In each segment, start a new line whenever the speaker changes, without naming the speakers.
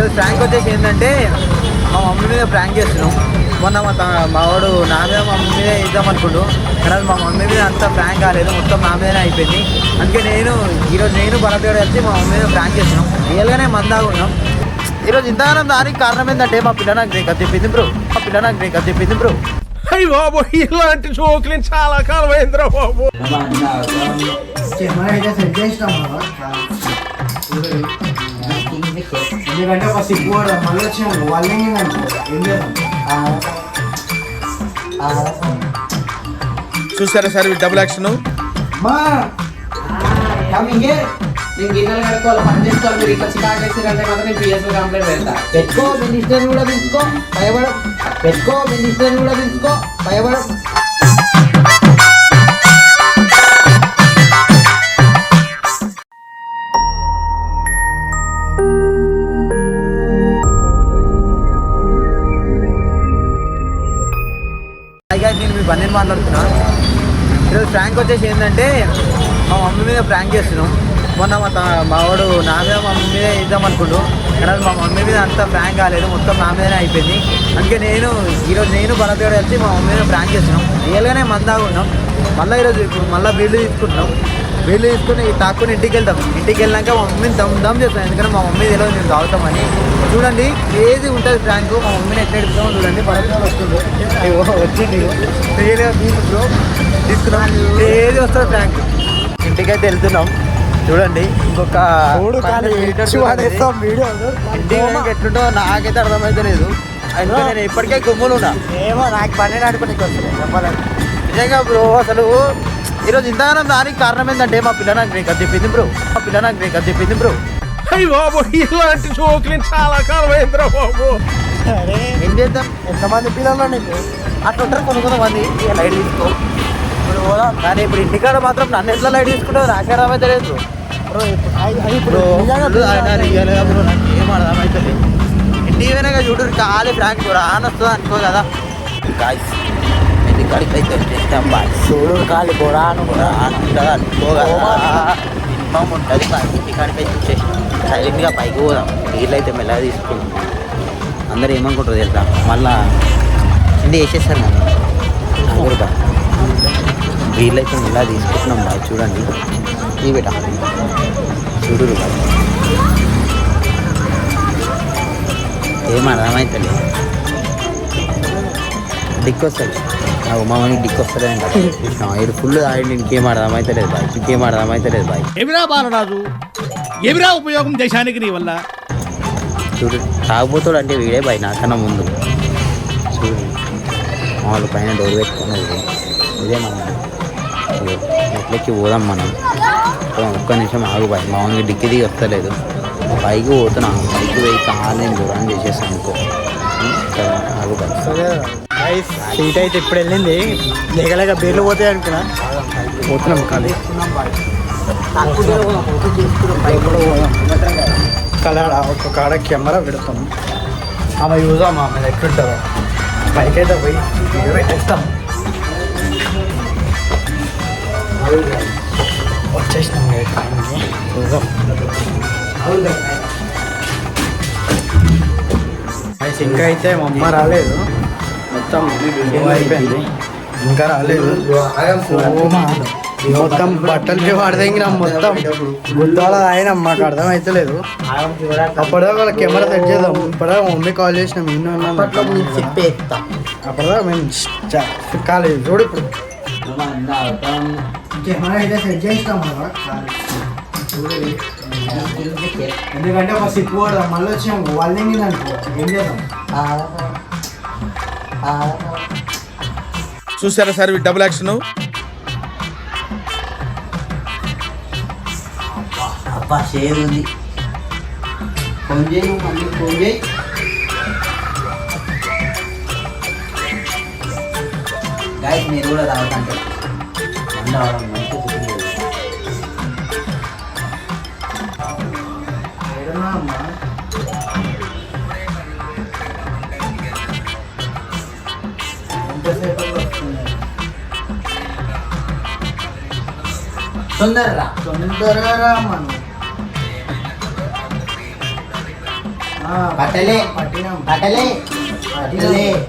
ఈరోజు ప్రాంక్ వచ్చేసి ఏంటంటే మా మమ్మీ మీద ప్రాంక్ చేస్తున్నాం. మొన్న మా త- మా వాడు నా మీద మా మమ్మీ మీద ఇద్దాం అనుకుంటూ కానీ మా మమ్మీ మీద అంత ప్రాంక్ కాలేదు. మొత్తం నా మీదనే అయిపోయింది. అందుకే నేను ఈరోజు నేను భరత్ వచ్చి మా మమ్మీ మీద ప్రాంక్ చేస్తున్నాం. రియల్గానే మందాగా ఉన్నాం. ఈరోజు ఇంతగానం దానికి కారణం ఏంటంటే మా పిల్ల నాకు బ్రేకప్ చెప్పింది బ్రో మా పిల్ల నాకు బ్రేకప్ చెప్పింది బ్రో
అయ్యి బాబు ఇలాంటి జోకులు చాలా కాలం అయిందిరా బాబు
అయితే సెట్ చేసినాం ఎందుకంటే ఒక సిగ్గు కూడా మళ్ళీ వచ్చినాం వాళ్ళు ఏంటంటే ఏం చేద్దాం
చూసారా సార్ ఈ డబుల్ యాక్షన్
మా కమింగ్
నేను గిన్నెలు కడుక్కోవాలి పని చేసుకోవాలి మీరు ఇక్కడ చికాకు చేసిరంటే మాత్రం నేను పిఎస్లో కంప్లైంట్ పెడతా
పెట్టుకో మినిస్టర్ కూడా తీసుకో భయపడం పెట్టుకో మినిస్టర్ కూడా తీసుకో భయపడం ప్రాంక్ వచ్చేసి ఏంటంటే మా మమ్మీ మీద ప్రాంక్ చేస్తున్నాం. మొన్న మా మావాడు నా మీద మా మమ్మీ మీద ఇద్దాం అనుకుంటూ కానీ మా మమ్మీ మీద అంత ప్రాంక్ కాలేదు. మొత్తం నా మీదనే అయిపోయింది. అందుకే నేను ఈరోజు నేను భరత్ గారు వచ్చి మా మమ్మీ మీద ప్రాంక్ చేస్తున్నాం. రియల్గానే మందాగా ఉన్నాం మళ్ళీ ఈరోజు ఇప్పుడు మళ్ళీ బిల్లు తీసుకుంటున్నాం. బిల్లు తీసుకుని తాక్కుని ఇంటికి వెళ్తాం. ఇంటికి వెళ్ళాక మా మమ్మీని దమ్ దమ్ చేస్తాం. ఎందుకంటే మా మమ్మీ తెలియదు మేము తాగుతామని చూడండి ఏది ఉంటుంది ప్రాంక్ మా మమ్మీని ఎట్లా ఎడుతామో చూడండి. గారు వస్తుంది. వచ్చింది. తీసుకున్నాం. ఏది వస్తుంది ప్రాంక్ ఇంటికైతే వెళ్తున్నాం. చూడండి ఇంకొక ఇంటికి ఎట్లుంటో నాకైతే అర్థమైతే లేదు. అందుకే నేను ఇప్పటికే గుమ్ములు ఉన్నా.
ఏమో నాకు పన్నెండు ఆడుకోనికి వస్తుంది చెప్పాలంటే.
నిజంగా బ్రో అసలు ఈరోజు ఇంతగానం దానికి కారణం ఏంటంటే మా పిల్ల నాకు బ్రేకప్ చెప్పింది బ్రో. మా పిల్ల నాకు బ్రేకప్ చెప్పింది బ్రో.
అయ్యి బాబు ఇలాంటి జోకులు చాలా కాలం అయిందిరా బాబు.
అరే
ఏం చేద్దాం?
ఎంతమంది పిల్లలు నీకు?
అట్లా ఉంటారు కొన్ని కొంతమంది. ఇక లైట్ తీసుకో.
ఇప్పుడు పోదాం.
కానీ ఇప్పుడు ఇంటికాడ మాత్రం నన్ను ఎట్లా లైట్ తీసుకుంటావు నాకే అర్థమైతే లేదు.
బ్రో ఇప్పుడు
బ్రో ఆయన నాకు. ఏం అర్థమైతే లేదు ఇంటికి వెనక చూడు ఖాళీ ఫ్రాంక్ కూడా ఆన్ వస్తుంది అనుకో కదా. గాయస్ కాడికి అయితే చేస్తాం బాయ్.
చూడు కాలు
కూడా ఆన్ ఉంటుంది అనుకో మినిమం ఉంటుంది బాయ్. ఇంటి కాడికి అయితే వచ్చేసి సైలెంట్గా పైకి పోదాం. నీళ్ళు అయితే మెల్లగా తీసుకుందాం. అందరూ ఏమనుకుంటారు తెలుసా? మళ్ళా ఇది వేసేస్తారు నన్ను. ఆగురుగా వీళ్ళు అయితే మెల్లగా తీసుకుంటున్నాం బాయ్. చూడండి. ఈ బిడ్డ చూడు బాయ్. ఏం అర్థమైతలేదు. దిక్కు వస్తుంది నా ఉమామని డిక్ వస్తుంది అంట ఇది ఫుల్ తాగి ఇంకేం అర్థమైతలేదు బాయ్. ఇంకేం అర్థమైతలేదు బాయ్.
ఎవిరా బాలరాజు? ఎవిరా ఉపయోగం దేశానికి నీ వల్ల?
చూడు తాగుబోతాడు అంటే వీడే బాయ్ నాకన్నా ముందు. చూడు మామూలు పైన డోర్ పెట్టుకుని ఇదే మనం మెట్లెక్కి పోదాం మనం. ఒక్క నిమిషం ఆగు బాయ్. మామూలుగా డిక్కి దిగి వస్తలేదు. పైకి పోతున్నా. పైకి పోయి కాలు నేను దూరం చేసేసాను అనుకో. సరే, ఆగు బాయ్.
సీట్ అయితే ఇప్పుడు వెళ్ళింది. లేకలేక బీర్లు పోతాయి అనుకున్నా. పోతున్నాం ఖాళీ. కలర్ ఒక కాడ కెమెరా పెడతాం. ఆమె చూసాం ఆమె ఎట్లుంటుందో పైకైతే పోయి పెట్టేస్తాం. వచ్చేసినాం చూద్దాం. అయితే ఇంకా అయితే మా అమ్మ రాలేదు. మొత్తం ఇంకా రాలేదు. మొత్తం బట్టలు వాడదగిన మొత్తం. గుద్దాల ఆయన మాకు అర్థం అవుతలేదు అప్పటిదాకా వాళ్ళ కెమెరా సెట్ చేద్దాం. మా మమ్మీ కాల్ చేసినాం ఇన్నో
చెప్పేస్తా.
అప్పటిదాకా మేము కాలేదు. చూడు ఇప్పుడు. కెమెరా అయితే సెట్ చేసినాం ఎందుకంటే ఒక సిక్కు కూడా మళ్ళీ వచ్చాం వాళ్ళు ఏం చేద్దాం?
చూసారా సార్ డబుల్ యాక్షన్
అబ్బా షేర్ ఉంది. ఫోన్ చేయి మళ్ళీ ఫోన్ చేయి. గాయస్ మీరు కూడా తాగుతాంటే తొందరరా.
తొందరగా రా అమ్మా నువ్వు. ఆ?
పట్టలే.
పట్టినాం.
పట్టలే. పట్టలే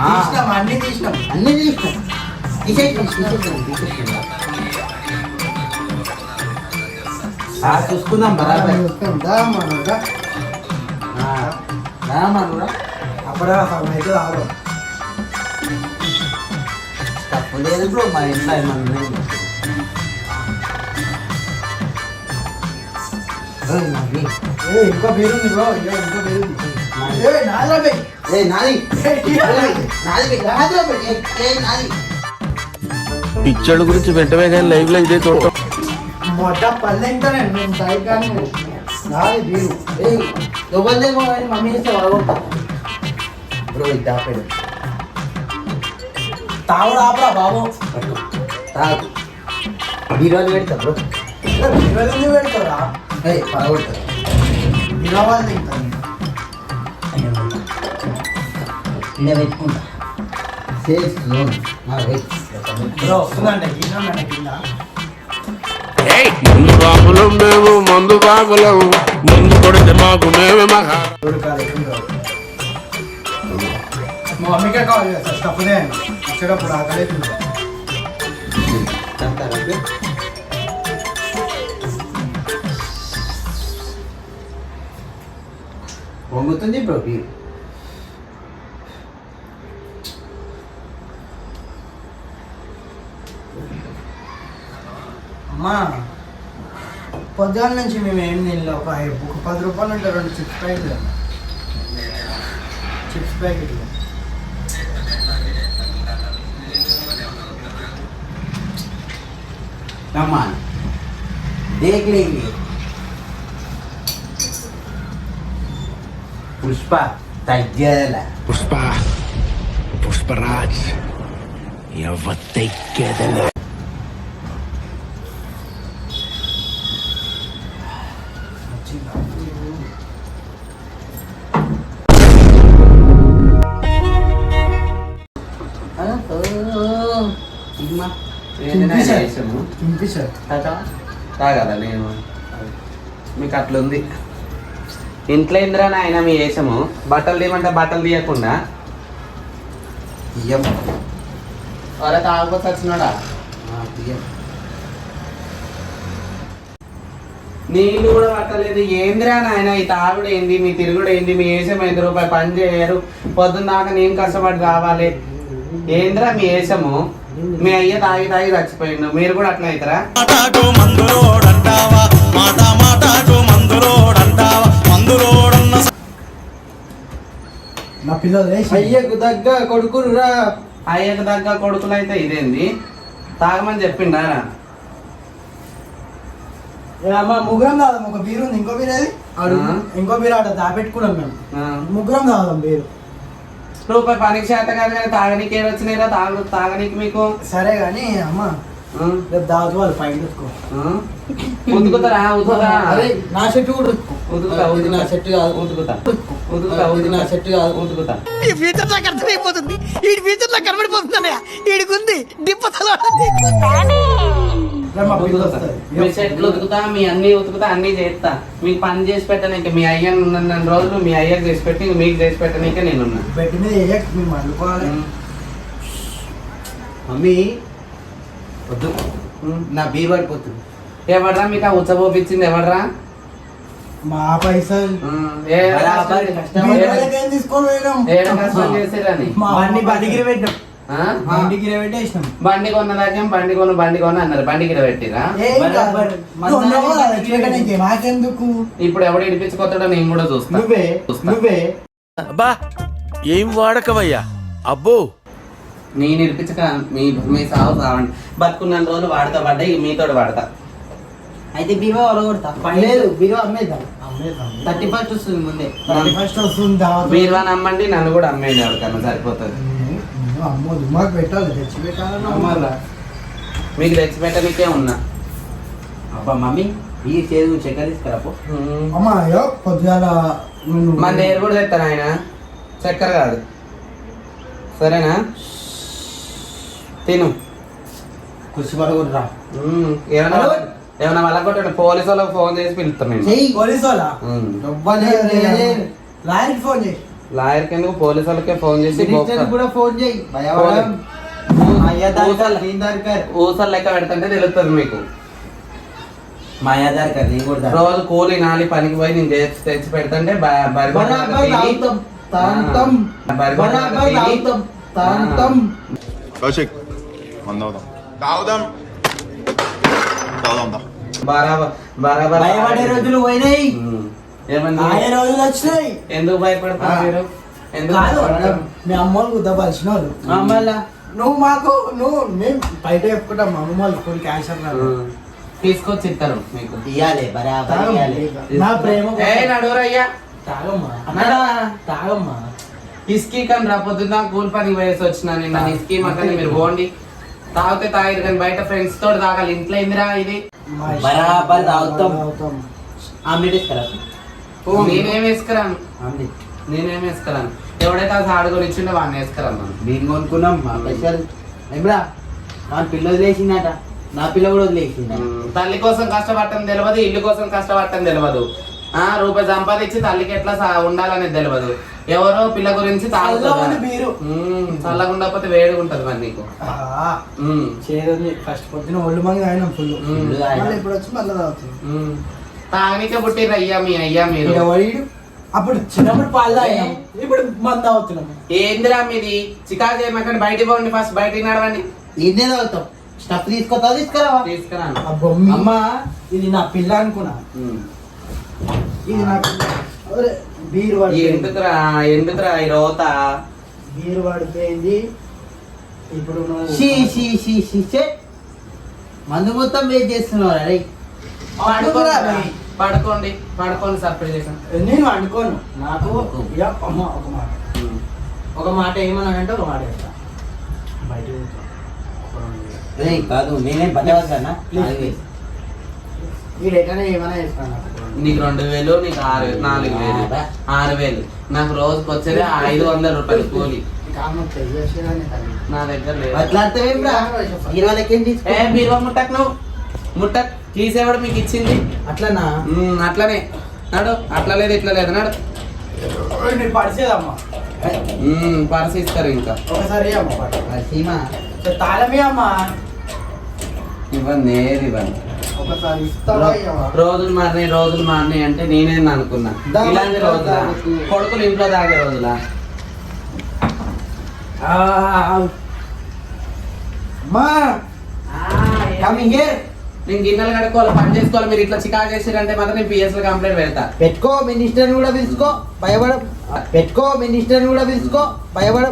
తీసినాం అన్ని తీసినాం.
అన్ని తీసినాం. తీసేసినాం తీసేసినాం తీసేసినాం. చూసుకుందాం బరాబర్. ఆ, రా మనోరా.
అప్పుడే అయితే
తప్పలేదు బ్రో మా ఇంట్లో ఏమన్నా
ఇంకో పేరు ఉంది బ్రో. ఇగో ఇంకో పేరు ఉంది. ఏ నాలుగు బే.
ఏయ్, నాది. నాది, నాది, నాది, ఏయ్, ఏయ్, నాది.
పిచ్చోళ్ళ గురించి వెంటనే కానీ లైవ్లో ఇదే చూడటం
మొట్ట పల్లె ఇంటనే నేను నాది
కానీ మమ్మీ చేస్తే. బ్రో ఇది
తాగుడు ఆపరా బాబు.
తాగు బీరోలు పెడతా బ్రో.
బీరు ఎందుకు పెడతారా
ఏయ్ పడగొడతా
బీరో వాళ్ళు తింటాను
ఇలా పెట్టుకుంటా.
బ్రో వస్తుందండి గిన్నె కింద?
ముందు బాబులం మేము మందు బాబులం ముందు కొడితే మాకు మేమే మహా
మా మమ్మీకే కావాలి కదా ఫస్ట్ వచ్చేటప్పుడు ఆకలి అవుతుంది.
పొంగుతుంది బ్రో బీర్
అమ్మా పొద్దుగాల నుంచి మేము ఏం తినలే. ఒక పది రూపాయలు ఉంటాయి రెండు చిప్స్ ప్యాకెట్లు. చిప్స్ ప్యాకెట్లు.
naman. Degling it. Puspa. Tayela.
Puspa. Puspa eu vou ter que кедала. ah to? Tigma. Tigma.
తినిపిస్తారు
తాగదా నేను? మీకు అట్లుంది. ఇంట్లో ఏందిరా నాయన మీ వేసము బట్టలు తీయమంటే బట్టలు తీయకుండా.
తీయం
అరే తాగపోతే వచ్చినాడా?
తీయం
నీళ్ళు కూడా పట్టలేదు. ఏందిరా నాయన ఈ తాగుడు ఏంది? మీ తిరుగుడు ఏంది? మీ వేసం ఐదు రూపాయలు పని చేయరు. పొద్దున్న దాకా నేను కష్టపడి రావాలి ఏందిరా మీ వేసము మీ అయ్య తాగి తాగి చచ్చిపోయిండు. మీరు కూడా అట్లా అవుతారా
మాటాకు మందులోడంటావా మాట మాటాకు మందులోడంటావా మందులోడన్న
నా పిల్లలు
అయ్యకు దగ్గ కొడుకులు రా
అయ్యకు దగ్గర కొడుకులు అయితే ఇదేంది? తాగమని చెప్పిండా
అమ్మ ముగ్గురం తాగుదాం. ఒక బీరు ఉంది ఇంకో బీరు అది. ఇంకో బీరు ఆట దాపెట్టుకున్నాం మేము.
ఆ.
ముగ్గురం తాగుదాం బీరు.
రూపాయి పనికి చేత కాదు కానీ తాగనీకి ఏడు వచ్చినాయిరా తాగు తాగనీకి మీకు?
సరే కానీ అమ్మ? రేపు దావత్ వాళ్ళు పైన పెట్టుకో.
ఆ? ఉతుకుతారా? ఉతుకుతా
అరే నా చెట్టు కూడా
ఉతుకుతా
ఇది నా చెట్టు కాదు.
ఉతుకుతా. ఉతుకుతా
ఇది నా చెట్టు కాదు.
ఉతుకుతా.
ఈ ఫ్యూచర్ నాకు అర్థమైపోతుంది. ఈ ఫ్యూచర్ నాకు కనబడిపోతుందన్నయ్య ఈడికుంది దిప్పతలో
రేపు మా
చెట్లు ఉతుకుతా మీ అన్ని ఉతుకుతా అన్ని చేస్తా మీకు పని చేసి పెట్టనీకి మీ అయ్యను ఉన్న రోజులు మీ అయ్యకి చేసి పెట్టి మీకు చేసి పెట్టనీకే నేనున్నా.
బెడ్ మీద వేయక మేము వండుకోవాలి
ఉమ్.
మమ్మీ వద్దు. నా బీర్ పడిపోతుంది.
ఎవడ్రా మీకు ఆ ఉచ్చబోపించింది ఎవడ్రా?
మా పైసలు. తీసుకొని పోయినాం? బండి? బండికి పెట్టేసినాం
బండి బండి కొను బండి కొను అన్నారు. పెట్టిరా?
కదా, చేయడానికి మాకెందుకు?
ఇప్పుడు ఎవడు ఇడిపించుకొస్తాడో నేను కూడా చూస్తా.
నువ్వే
చూస్తా.
నువ్వే.
అబ్బా ఏం వాడకవయ్యా అబ్బో.
నేను ఇడిపించక మీ మీ సాగు సావండి బతుకున్న రోజులు వాడతా పడ్డా ఇక మీతో వాడతా.
అయితే బీవా కొడతా?
లేదు బీరు అమ్మేద్దాం
థర్టీ ఫస్ట్ వస్తుంది ముందే.
థర్టీ ఫస్ట్ వస్తుంది దావత్
బీరువా నమ్మండి నన్ను కూడా అమ్మేయండి ఎవరికన్నా సరిపోతుంది.
అమ్మో మాకు పెట్టాలి తెచ్చి పెట్టాలన్నా
మీకు తెచ్చి పెట్టడానికే ఉన్నా.
అబ్బా మమ్మీ బీర్ చేదు చక్కెర తీసుకురాపో.
అమ్మ అయ్యో పొద్దుగాల
మన నేరు కూడా తెస్తాను ఆయన? చక్కెర కాదు. సరేనా? తిను.
పడకూడరా
మ్మ్. ఏమన్నా ఏమన్నా వాళ్ళ కొట్ట పోలీసు వాళ్ళకి ఫోన్ చేసి పిలుస్తాం మేము
పోలీసు వాళ్ళ. లాయర్కి ఫోన్ చేయి.
లాయర్ కింద పోలీసు వాళ్ళకే ఫోన్ చేసి
కూడా ఫోన్ చేయి.
ఊసలు లెక్క పెడుతుంటే తెలుస్తుంది మీకు. రోజు కూలి నాలి పనికి పోయి నేను తెచ్చి తెచ్చి పెడుతుంటే
కౌశిక్ తాగుదాం. తాగుదాం దా.
బరాబర్ బరాబర్
భయపడే రోజులు పోయినాయి.
ఏమంది?
రోజులు వచ్చినాయి.
ఎందుకు భయపడతారు ఎందుకు?
మీ అమ్మోళ్ళు గుద్దపలిచిన వాళ్ళు
మళ్ళా?
నువ్వు మాకు నువ్వు మేము బయట చెప్పుకుంటాం మా అమ్మ వాళ్ళు క్యాన్సర్
ఉమ్. తీసుకొచ్చి ఇస్తారు మీకు.
ఇయ్యాలి బరాబర్ ఇయ్యాలి.
నా ప్రేమ
ఏ నడురయ్యా
తాగమ్మా.
అన్నాడా?
తాగమ్మా.
ఇస్కీ కానీ రాపోతుందా కూలి పనికి వేసి వచ్చిన నిన్న ఇస్కీ మక్కని మీరు పోండి. తాగితే తాగిరు కానీ బయట ఫ్రెండ్స్ తోటి తాగాలి. ఇంట్లో ఏందిరా ఇది.
బరాబర్ తాగుతాం.
తాగుతాం.
ఆమ్లెట్ ఇస్తారా?
నేనేం వేసుకురాను? నేనేం వేసుకురాను? ఎవడైతే ఆ సాడుకొని ఇచ్చిండో వాడిని వేసుకురాను
మేము కొనుక్కున్నాం మా పైసలు ఏమిరా? మా పిల్ల వదిలేసిందట. నా పిల్ల కూడా వదిలేసింద.
తల్లి కోసం కష్టపడటం తెలియదు ఇల్లు కోసం కష్టపడటం తెలియదు ఆ రూపాయి సంపాదించి తల్లికి ఎట్లా ఉండాలనేది తెలియదు ఎవరో పిల్ల గురించి. చల్లగా ఉండకపోతే వేడిగా ఉంటది మరి నీకు.
చేదుంది. ఫస్ట్ పొద్దున ఒళ్ళు మంది ఫుల్ ఇప్పుడు వచ్చి మళ్ళీ తాగుతుంది.
తాగనీకే పుట్టిర్రు అయ్యా మీ అయ్యా మీరు.
అప్పుడు చిన్నప్పుడు పాలు ఇప్పుడు మంది తాగుతున్నాం.
ఏందిరా మీది? చికాకు చేయమాకండి బయటికి పోండి ఫస్ట్ బయటికి నడవండి.
ఇన్నే తాగుతాం? స్టఫ్ తీసుకొస్తా తీసుకురావా?
బొమ్మి అమ్మ. ఇది నా పిల్ల అనుకున్నా. ఇది నా బీరు
ఎందుకురా ఎందుకురా ఈ రోత?
బీరు పడిపోయింది ఇప్పుడు
మందు మొత్తం వేస్ట్ చేస్తున్నావు అరే
పడుకోరా.
పడుకోండి పడుకోండి సర్ప్రైజ్ చేసాను
నేను అనుకోను. నాకు ఇక అమ్మ ఒక మాట. ఒక మాట ఏమన్నానంటే ఒక మాట చెప్తా. బయట
కాదు నేనే
Please. వీడు ఎట్లనే ఏమైనా చేస్తాను. నాకు.
రెండు వేలు నీకు ఆరు నాలుగు వేలు. ఆరు వేలు. నాకు రోజుకి వచ్చేది ఐదు వందల రూపాయలు కూలి. నా దగ్గర లేదు.
ఇరవై లెక్కేం
ముట్టక్ నువ్వు? ముట్టక్ తీసేవాడు మీకు ఇచ్చింది?
అట్లనా?
అట్లనే. నడు అట్లా లేదు ఇట్లా లేదు నడు. ఉమ్, పర్స్ ఇస్తారు ఇంకా.
ఒకసారి.
సీమా.
తాళమే అమ్మా.
ఇవ్వండి ఏది ఇవ్వండి?
ఒకసారి?
రోజులు మారినాయి రోజులు మారినాయి అంటే నేనే అనుకున్నా. ఇలాంటి రోజులా? కొడుకులు ఇంట్లో తాగే రోజులా?
ఆ, అమ్మా కమింగ్ హియర్
నేను గిన్నెలు కడుక్కోవాలి పని చేసుకోవాలి మీరు ఇట్లా చికా చేసిరంటే మాత్రం నేను పిఎస్లో కంప్లైంట్ పెడతా.
పెట్టుకో మినిస్టర్ కూడా పిలుచుకో భయపడ పెట్టుకో మినిస్టర్ కూడా పిలుచుకో భయపడ.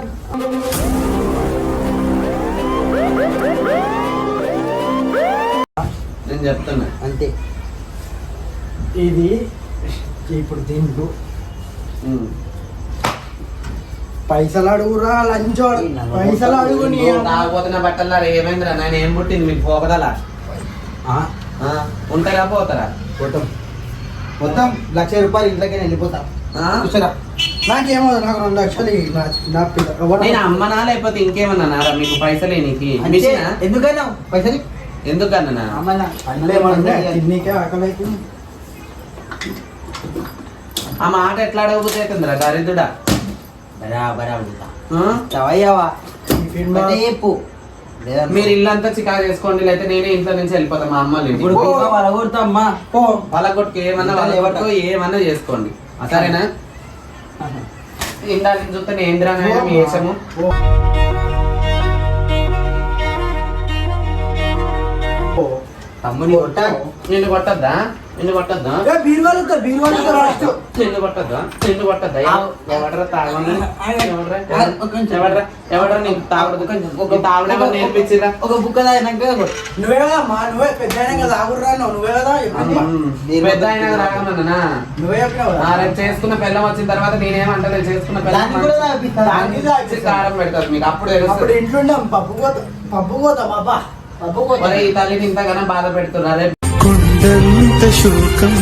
నేను చెప్తున్నా.
అంతే.
ఇది ఇప్పుడు
ఉమ్.
పైసలు అడుగురా లంచోడు. పైసలు అడుగు నీ
నువ్వు తాగపోతే నా బట్టలు ఏమైందిరా? నేను ఏం పుట్టింది? మీకు పోకదలా
ఆ,
ఉంటారా పోతారా?
మొత్తం మొత్తం లక్ష రూపాయలు ఇంట్లోకి వెళ్ళిపోతాం.
ఆ?
కూర్చోరా
నాకేమో నాకు రెండు లక్షలు
నేను అమ్మనా లేకపోతే ఇంకేమన్నా మీకు పైసలు నీకు.
అంటే
మిషనా?
ఎందుకైనా పైసలు?
ఎందుకన్నా ఆ మాట ఎట్లా అడగబోతుందిరా దరిద్రుడా?
బరాబరా అడుగుతా. చెప్పు.
మీరు ఇల్లంతా చికా చేసుకోండి లేకపోతే నేనే ఇంట్లో నుంచి వెళ్ళిపోతా మా అమ్మ వాళ్ళ
ఇప్పుడు
పో
వాళ్ళ కొట్టుకు ఏమన్నా వాళ్ళ కొట్టుకు ఏమన్నా చేసుకోండి. సరేనా? ఇందాక చూస్తే మీ.
పో.
తమ్ముని కొట్ట?
నిన్ను కొట్టద్దా? నిన్ను
బీరువాలు? బీరువాలు?
నిన్ను నిన్ను కొట్టద్దా ఎవ- ఎవడ్రా తాగమని? ఎవడ్రా? ఎవడ్రా? ఎవడ్రా నీకు తాగడదు ఒక తాగడం ఎవరు నేర్పించిరా
ఒక బుక్క తాగినాక కొట్టు.
నువ్వే కదా మా నువ్వే పెద్ద అయినా. నువ్వే కదా
పెద్ద అయినా
నువ్వే.
రేపు చేసుకున్న పిల్లం వచ్చిన తర్వాత నేనేమంటలేదు చేసుకున్న. కారం పెడతారు మీకు. అప్పుడు
ఇంట్లుండాం పప్పు కోత పప్పు అబ్బా పప్పు
మరి ఈ తల్లిని ఇంతగానో బాధ పెడుతున్నారు.
కొండంత శోకం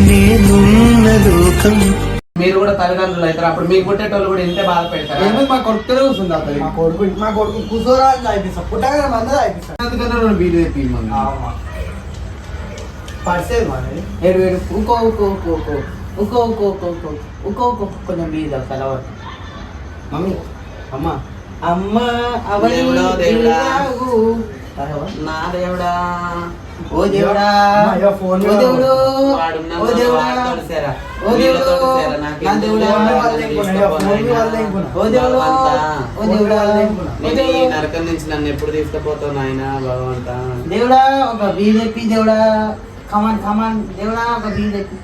నేనున్న లోకం.
మీరు కూడా తల్లిదండ్రులు అవుతారు. అప్పుడు మీకు పుట్టేటోళ్ళు కూడా ఇంతే బాధ పెడతారు?
ఏమో మా కొడుకునే కూర్చుంది అతను
మా కొడుకు మా కొడుకు కూర్చోరా తాగిపిస్తా పుట్టగా మంద
అందుకన్నా రెండు బీలు తెప్పి
ఆమా.
పర్సేది మనది
ఏడు ఏడు ఇంకో ఇంకో ఇంకో ఇంకో ఇంకో ఇంకో ఇంకో ఇంకో ఇంకో ఇంకో కొంచెం మీద కలవరు మమ్మీ అమ్మ. అమ్మ. దేవుడావు. నా దేవుడా. ఓ దేవుడా. ఓ దేవుడు. ఓ దేవుడా. ఓ దేవుడు. నా దేవుడా. ఓ. దేవుడు. ఓ దేవుడా.
నేను నరకం నుంచి నన్ను ఎప్పుడు తీసుకుపోతావు నాయన భగవంత?
దేవుడా ఒక బీజేపీ దేవుడా. కమాన్ కమాన్ దేవుడా ఒక బీజేపీ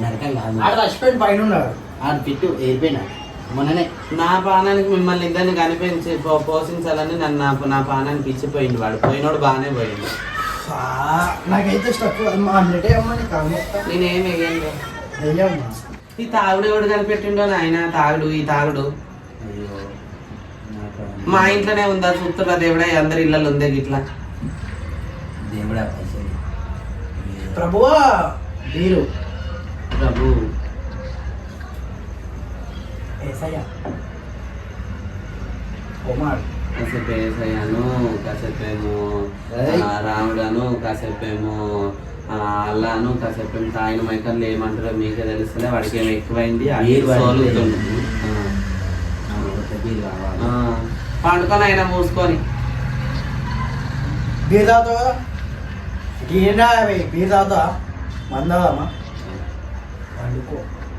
నరకం కాదు.
ఆడ చచ్చిపోయిన పైన ఉన్నాడు.
ఆడు పిట్టు ఏరిపోయినా మొన్ననే
నా పానానికి మిమ్మల్ని ఇద్దరిని కనిపించి పోషించాలని నన్ను నా నా పానానికి ఇచ్చిపోయింది వాడు. పోయినోడు బాగానే పోయింది నాకైతే స్టక్ అన్నట్టే అమ్మని కామొస్తా నేనేం వేయండి అయ్యమ్మా ఈ తాగుడు ఎవడు కనిపెట్టిండో నాయన? తాగుడు ఈ తాగుడు. మా ఇంట్లోనే ఉందా చూస్తున్నా దేవుడా? అందరి ఇళ్ళలో ఉందే గిట్లా.
దేవుడా
ప్రభువా
వీరు.
ప్రభు. ఏసయ్య కుమార్ కాసేపు ఏసయ్యను కాసేపేమో రాముడను అల్లాను కాసేపు తాగిన మైకర్లు ఏమంటారో మీకే తెలుస్తుంది వాడికి ఏమి ఎక్కువైంది పండుకొని ఆయన మూసుకొని బీదాతో బీదా బీదాతో మందమా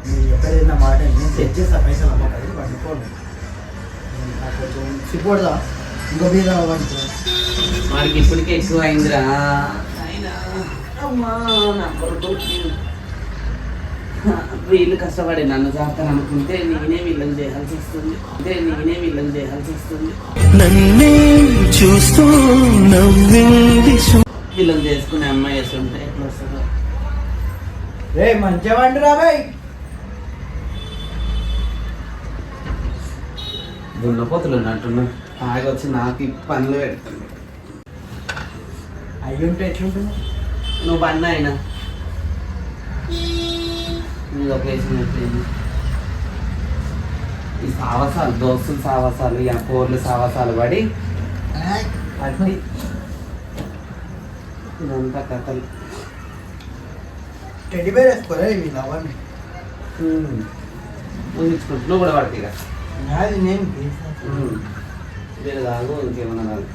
మీరు ఎక్కడైనా మాట నేను సెట్ చేస్తా పైసలు అమ్మకది వండుకోండి నాకు కొంచెం సిగ్గుపడదా ఇంకో తాగనుకో వాడికి ఇప్పటికే ఎక్కువ అయిందిరా. వీళ్ళు కష్టపడి నన్ను చేస్తాను అనుకుంటే నేనే వీళ్ళని చేయాల్సి వస్తుంది. అంటే నేనే వీళ్ళని చేయాల్సి వస్తుంది.
నన్నే చూస్తూ నవ్వింది
వీళ్ళని చేసుకునే అమ్మాయి వేస్తుంటే ఎట్లా వస్తుందో. రే మంచిగా వండు రాబాయ్ దున్నపోతులు ఉన్నట్టున్నా తాగి వచ్చి నాకు ఈ పనులు పెడుతుంది అయ్యి ఉంటే ఎట్లుంటుంది? నువ్వు బండి అయినా ఒక వేసిన ఎట్లయింది? ఈ సావసాలు దోస్తులు సావసాలు ఈ కోర్లు సావసాలు పడి పట్టి. ఇదంతా కథలు. టెడ్డి బేర్ వేసుకోరా ఇవి నవ్వండి ఊహించుకుంటు నువ్వు కూడా పడితే ఇక. అది నేను వేరే తాగు ఇంకేమన్నా తాగు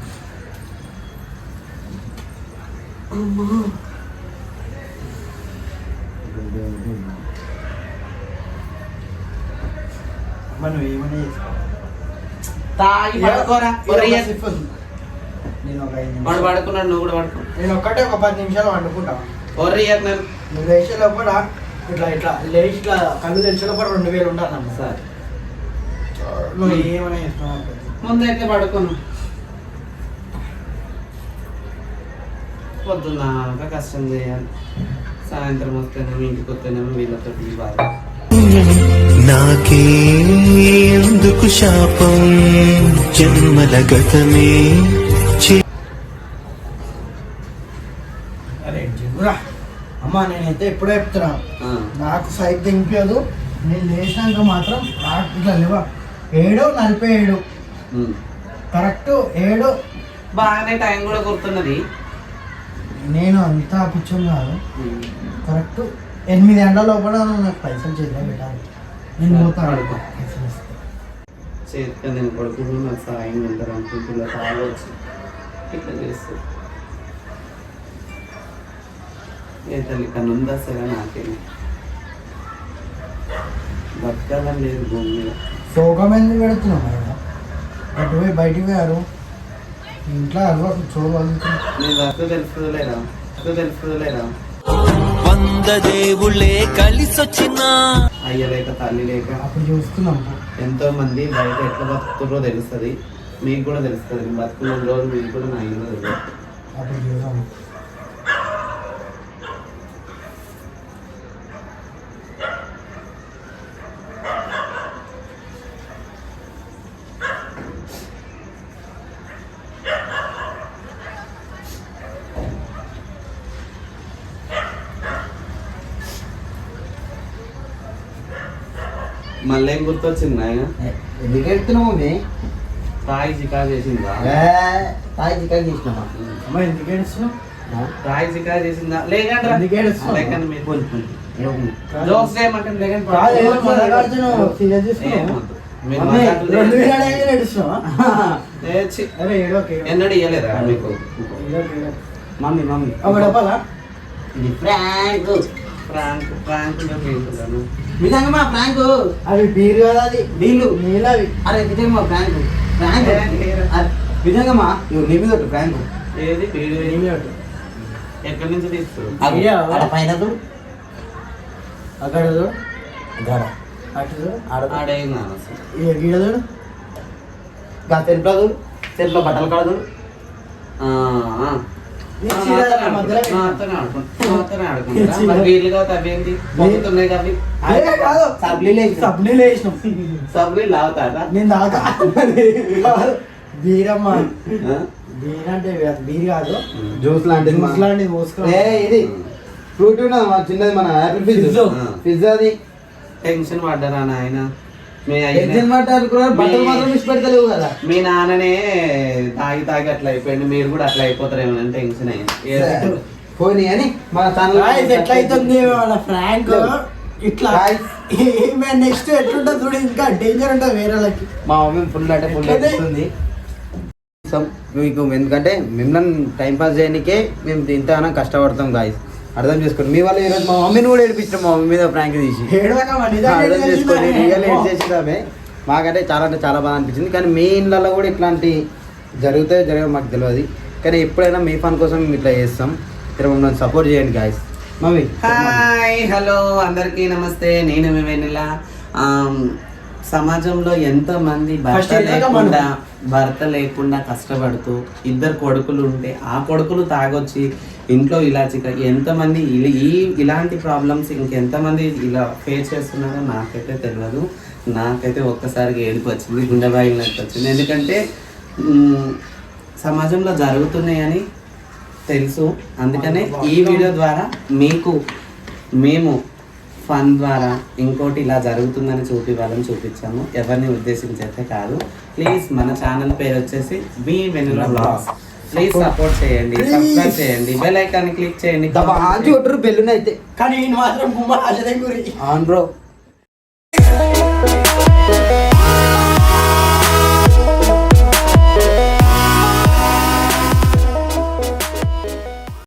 మనం ఏమని తాగి పడుకోరా. నేను ఒక ఐదు వాడు పడుకున్నాడు నువ్వు కూడా పడుకో.
నేను ఒక్కటే ఒక పది నిమిషాలు వండుకుంటా.
ఒర్రి నేను
నువ్వు లేచే లోపల ఇట్లా ఇట్లా లేచి ఇట్లా కళ్ళు తెలిసే లోపల రెండు వేలు ఉంటానమ్మా
సరే.
నువ్వు ఏమైనా ఇస్తున్నావు
ముందైతే పడుకోను. పొద్దున్నాక కష్టం చేయాలి. సాయంత్రం వస్తేనేమో ఇంటికి వస్తేనేమో వీళ్ళతో బాధ.
నాకే ఎందుకు శాపం? జన్మల గతమే
అమ్మా నేనైతే ఎప్పుడో చెప్తున్నా. నాకు సైట్ తెంపదు నేను లేచినాక మాత్రం ఇట్లా లేవా? ఏడు నలభై ఏడు. కరెక్ట్ ఏడు.
బాగానే టైం కూడా గుర్తున్నది.
నేను అంతా పిచ్చం కాదు.
ఉమ్.
కరెక్ట్ ఎనిమిది గంటల లోపల నాకు పైసలు చేతిలో పెట్టాలి. నేను పోతాను. పైసలు.
చేతికి నేను కొడుకుని నాకు సాయం ఉంటారు అనుకుంటున్నా. తాగొచ్చు ఇట్లా చేస్తూ. ఏ తల్లి కనుందా సరే నాకేమి బతకాలని లేదు భూమి మీద.
శోకం ఎందుకు పెడుతున్నావు మేడం? అటు పోయి బయటికి పోయారు. ఇంట్లో అలవాటు చూడవాలి
నీ భర్త తెలుస్తుంది లేరా భర్త తెలుస్తుంది లేరా
వంద దేవుళ్ళే కలిసొచ్చినా.
అయ్య లేక తల్లి లేక.
అప్పుడు చూస్తున్నాం.
ఎంతో మంది బయట ఎట్లా బతుకుతారో తెలుస్తుంది. మీకు కూడా తెలుస్తుంది. నేను బతుకున్న రోజు మీకు కూడా నాకు తెలుస్తుంది.
అప్పుడు చూసాం
మళ్ళీ ఏం గుర్తొచ్చింది నాయన?
ఎందుకు వెళ్తున్నావు
తాయి చికా చేసిందా?
తాయి చికా చేసినామా
ఎందుకు ఏడుస్తున్నావు?
తాయి చికా చేసిందా? లేదంటే
ఎందుకు ఎడుస్తున్నావు
లేకంటే మీరు కొంచెం జోక్స్ మీకు?
Mummy mummy. Prank
prank prank చేసుకుంటాను
నిజంగా ఫ్రాంక్
అవి బీర్ కదా అది.
నీళ్ళు
నీళ్ళు అవి.
అరే నిజంగా ఫ్రాంక్ ఫ్రాంక్ నిజంగా ఇవ్వు నీ మీద ఫ్రాంక్
ఏది? వీడియో
నీళ్ళు ఒకటి.
ఎక్కడి నుంచి.
ఆడ పైన
అక్కడ
గడ
అటు
ఆడ
ఆడేం కాదు అసలు.
ఈ గీడ చూడు.
గా తెలుపులో బట్టలు కాడ చూడు.
ఆ, ఆ.
నీ
ఆ,
చీర
నాతోనే
మధ్యలో
ఆడుకుంటా. నాతోనే ఆడుకుంటా. నాతోనే ఆడుకుంటా. మరి వీలుగా అవేంటి పొందుతున్నాయి కాబట్టి
అదే కాదు
సబ్లీలు
నేను దాకా బీరమ్మ.
ఆ?
బీర్ అంటే బీర్ కాదు.
జ్యూస్ లాంటిది
జ్యూస్ లాంటిది పోసుకో.
ఇది. ఫ్రూట్ చిన్నది మన యాపిల్ ఫిజ్.
ఫిజ్
అది.
టెన్షన్ పడ్డారా నాయన? మీ మీ నాన్ననే తాగి తాగి అట్లా అయిపోయింది మీరు కూడా అట్లా అయిపోతారేమో అని టెన్షన్ అయ్యింది ఏదో-
పోనీ అని మన
Guys, ఎట్లా
ఛానల్
అవుతుంది మన ఫ్రాంక్ ఇట్లా. నెక్స్ట్ ఎట్లుంటుంది చూడు ఇంకా డేంజర్ ఉంటుంది వేరే వాళ్ళకి.
మా మమ్మీ ఫుల్ అంటే ఫుల్ సో మీకు ఎందుకంటే మిమ్మల్ని టైం పాస్ చేయడానికే మేము ఇంతగానో కష్టపడతాం గాయస్ అర్థం చేసుకోండి. మీ వల్ల ఈరోజు మా మమ్మీని కూడా ఏడిపించాం మా మమ్మీ మీద ప్రాంక్ తీసి. అర్థం చేసుకోండి. రియల్ ఏడ్ చేసేదామే మాకంటే చాలా అంటే చాలా బాగా అనిపించింది. కానీ మీ ఇళ్ళల్లో కూడా ఇట్లాంటి జరుగుతాయో జరగవు మాకు తెలియదు. కానీ ఎప్పుడైనా మీ ఫన్ కోసం మేము ఇట్లా చేస్తాం. ఇక్కడ మమ్మల్ని సపోర్ట్ చేయండి గాయస్ మమ్మీ
హాయ్ హలో అందరికీ నమస్తే. నేను మీ వెన్నెల. ఆమ్, సమాజంలో ఎంతో మంది భర్త లేకుండా భర్త లేకుండా కష్టపడుతూ ఇద్దరు కొడుకులు ఉంటే ఆ కొడుకులు తాగొచ్చి ఇంట్లో ఇలా చిక ఎంతమంది ఇల- ఈ ఇలాంటి ప్రాబ్లమ్స్ ఇంకెంతమంది ఇలా ఫేస్ చేస్తున్నారో నాకైతే తెలియదు నాకైతే ఒక్కసారిగా ఏడుపు వచ్చింది గుండె బాగినట్టు వచ్చింది. ఎందుకంటే సమాజంలో జరుగుతున్నాయని తెలుసు. అందుకనే ఈ వీడియో ద్వారా మీకు మేము ఫన్ ద్వారా ఇంకోటి ఇలా జరుగుతుందని చూపివ్వాలని చూపించాము. ఎవరిని ఉద్దేశించి అయితే కాదు. ప్లీజ్ మన ఛానల్ పేరు వచ్చేసి B Venula vlogs please support చేయండి సబ్స్క్రైబ్ చేయండి బెల్ ఐకాన్ క్లిక్ చేయండి.
బెల్లుని అయితే
కానీ మాత్రం గుమ్మ
అవును బ్రో.